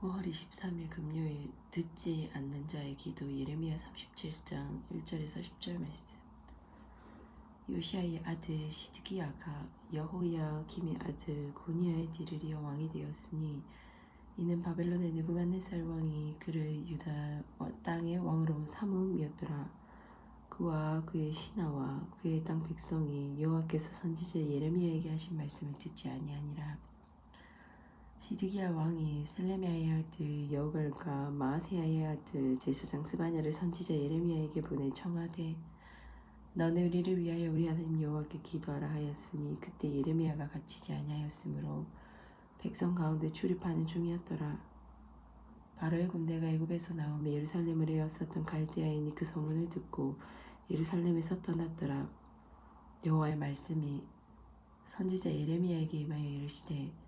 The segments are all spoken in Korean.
5월 23일 금요일 듣지 않는 자의 기도 예레미야 37장 1절에서 10절 말씀. 요시아의 아들 시드기야가 여호야 김의 아들 고니아의 뒤를 이어 왕이 되었으니 이는 바벨론의 느부갓네살 왕이 그를 유다 땅의 왕으로 삼음이었더라. 그와 그의 신하와 그의 땅 백성이 여호와께서 선지자 예레미야에게 하신 말씀을 듣지 아니하니라 시드기야 왕이 셀레미아의 아들 여갈과 마아세야의 아들 제사장 스바냐를 선지자 예레미야에게 보내 청하되 너는 우리를 위하여 우리 하나님 여호와께 기도하라 하였으니 그때 예레미야가 갇히지 아니하였으므로 백성 가운데 출입하는 중이었더라. 바로의 군대가 애굽에서 나오며 예루살렘을 에웠었던 갈대아인이 그 소문을 듣고 예루살렘에서 떠났더라. 여호와의 말씀이 선지자 예레미야에게 임하여 이르시되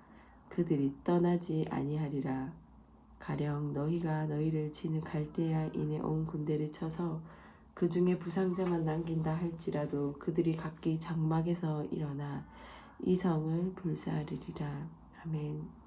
그들이 떠나지 아니하리라. 가령 너희가 너희를 치는 갈대아인의 온 군대를 쳐서 그 중에 부상자만 남긴다 할지라도 그들이 각기 장막에서 일어나 이 성을 불사르리라. 아멘.